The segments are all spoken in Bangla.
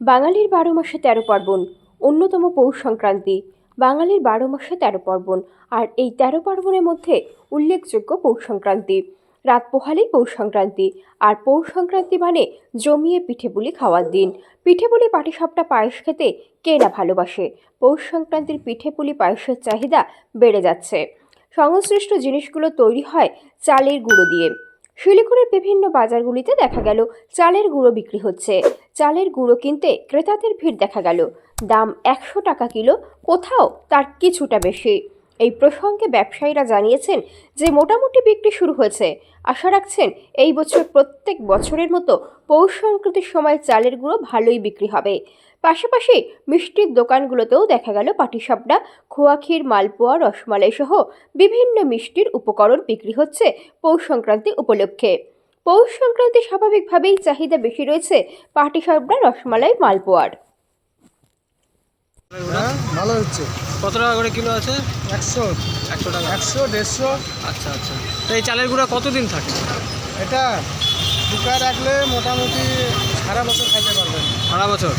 বাঙালির বারো মাসে তেরো পার্বণ, অন্যতম পৌষ সংক্রান্তি। বাঙালির বারো মাসে তেরো পার্বণ, আর এই তেরো পার্বণের মধ্যে উল্লেখযোগ্য পৌষ সংক্রান্তি। রাত পোহালেই পৌষ সংক্রান্তি, আর পৌষ সংক্রান্তি মানে জমিয়ে পিঠেপুলি খাওয়ার দিন। পিঠেপুলি পাটিসাপটা পায়েস খেতে কে না ভালোবাসে? পৌষ সংক্রান্তির পিঠেপুলি পায়েসের চাহিদা বেড়ে যাচ্ছে। সংশ্লিষ্ট জিনিসগুলো তৈরি হয় চালের গুঁড়ো দিয়ে। শিলিগুড়ির বিভিন্ন বাজারগুলিতে দেখা গেল, চালের গুঁড়ো বিক্রি হচ্ছে। চালের গুঁড়ো কিনতে ক্রেতাদের ভিড় দেখা গেল। দাম একশো টাকা কিলো, কোথাও তার কিছুটা বেশি। এই প্রসঙ্গে ব্যবসায়ীরা জানিয়েছেন যে মোটামুটি বিক্রি শুরু হয়েছে। আশা রাখছেন এই বছর প্রত্যেক বছরের মতো পৌষ সংক্রান্তির সময় চালের গুঁড়ো ভালোই বিক্রি হবে। পাশাপাশি মিষ্টির দোকানগুলোতেও দেখা গেল পাটিসাপটা, খোয়া ক্ষীর, মালপোয়া, রসমালাই সহ বিভিন্ন মিষ্টির উপকরণ বিক্রি হচ্ছে পৌষ সংক্রান্তি উপলক্ষে। পৌষ সংক্রান্তি স্বাভাবিকভাবেই চাহিদা বেশি রয়েছে পাটিসাপটা, রসমালাই, মালপোয়ার। হ্যাঁ ভালো হচ্ছে। কত টাকা করে কিলো আছে? একশো। একশো টাকা। একশো দেড়শো। আচ্ছা আচ্ছা। তো এই চালের গুঁড়া কতদিন থাকে? এটা শুকায় রাখলে মোটামুটি সারা বছর খাইতে পারবেন। সারা বছর?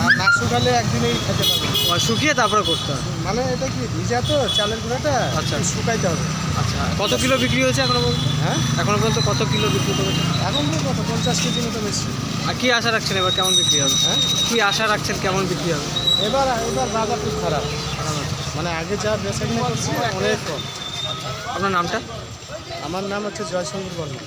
আর না শুকালে একদিনেই খেতে পারবেন। শুকিয়ে তারপরে করতে হবে মানে এটা কি ভিজা তো চালের গুঁড়াটা? আচ্ছা। শুকাইতে হবে। আচ্ছা কত কিলো বিক্রি হয়েছে এখনও পর্যন্ত? হ্যাঁ? এখনও পর্যন্ত কত কিলো বিক্রি করেছে? এখন কত পঞ্চাশ কেজি মতো বেশি। আর কি আশা রাখছেন এবার কেমন বিক্রি হবে? হ্যাঁ? কি আশা রাখছেন কেমন বিক্রি হবে? এবার এবার বাজার খুব খারাপ। মানে আগে যা বেচা কিনা করছি অনেক কম। আপনার নামটা? আমার নাম হচ্ছে জয়শঙ্কর বর্মা